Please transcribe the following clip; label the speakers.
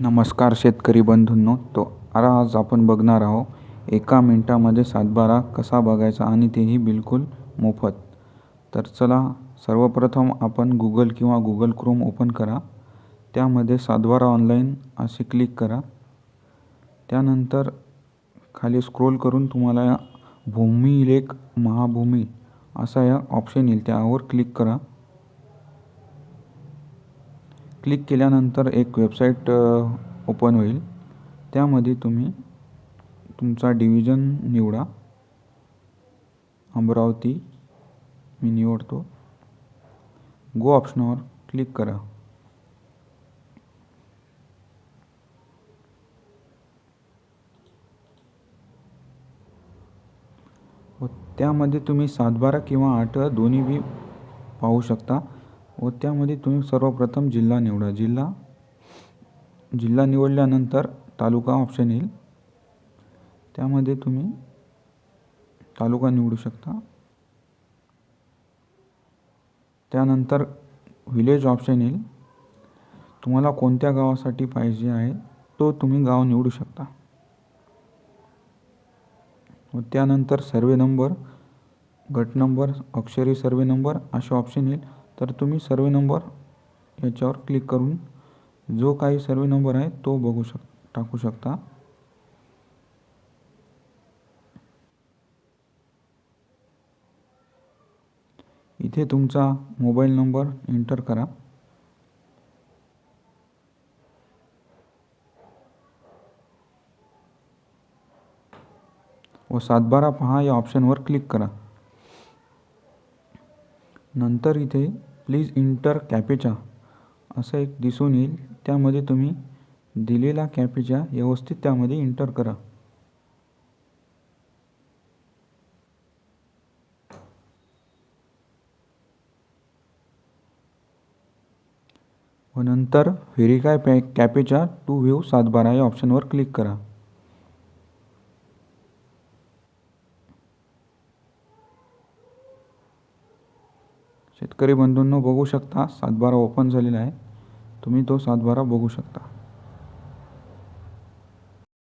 Speaker 1: नमस्कार शेतकरी बंधूंनो. तो आज आपण बघणार आहोत एका मिनटामध्ये सातबारा कसा बघायचा आणि तेही बिलकुल मोफत. तर चला सर्वप्रथम आपण गुगल किंवा गुगल क्रोम ओपन करा. त्यामध्ये सातबारा ऑनलाईन असे क्लिक करा. त्यानंतर खाली स्क्रोल करून तुम्हाला भूमी लेख महाभूमी असा या ऑप्शन येईल. त्यावर क्लिक करा. क्लिक केल्यानंतर एक वेबसाईट ओपन होईल. त्यामध्ये तुम्ही तुमचा डिव्हिजन निवडा. अमरावती मी निवडतो. गो ऑप्शनवर क्लिक करा. व त्यामध्ये तुम्ही सातबारा किंवा आठ दोन्ही बी पाहू शकता. व त्यामध्ये तुम्ही सर्वप्रथम जिल्हा निवडा. जिल्हा जिल्हा निवडल्यानंतर तालुका ऑप्शन येईल. त्यामध्ये तुम्ही तालुका निवडू शकता. त्यानंतर विलेज ऑप्शन येईल. तुम्हाला कोणत्या गावासाठी पाहिजे आहे तो तुम्ही गाव निवडू शकता. व त्यानंतर सर्वे नंबर गट नंबर अक्षरी सर्वे नंबर असे ऑप्शन येईल. तर तुम्ही सर्वे नंबर याच्यावर क्लिक करून जो काही सर्वे नंबर आहे तो बघू शक टाकू शकता. इथे तुमचा मोबाईल नंबर एंटर करा. व सातबारा पहा या ऑप्शनवर क्लिक करा. नंतर इथे प्लीज इंटर कॅपेचा असं एक दिसून येईल. त्यामध्ये तुम्ही दिलेला कॅपेचा व्यवस्थित त्यामध्ये इंटर करा. व नंतर व्हेरीफाय पॅ कॅपेच्या टू व्ह्यू सातबारा या ऑप्शनवर क्लिक करा. शेतकरी बंधूंनो बघू शकता सातबारा ओपन झालेला आहे. तुम्ही तो सातबारा बघू शकता.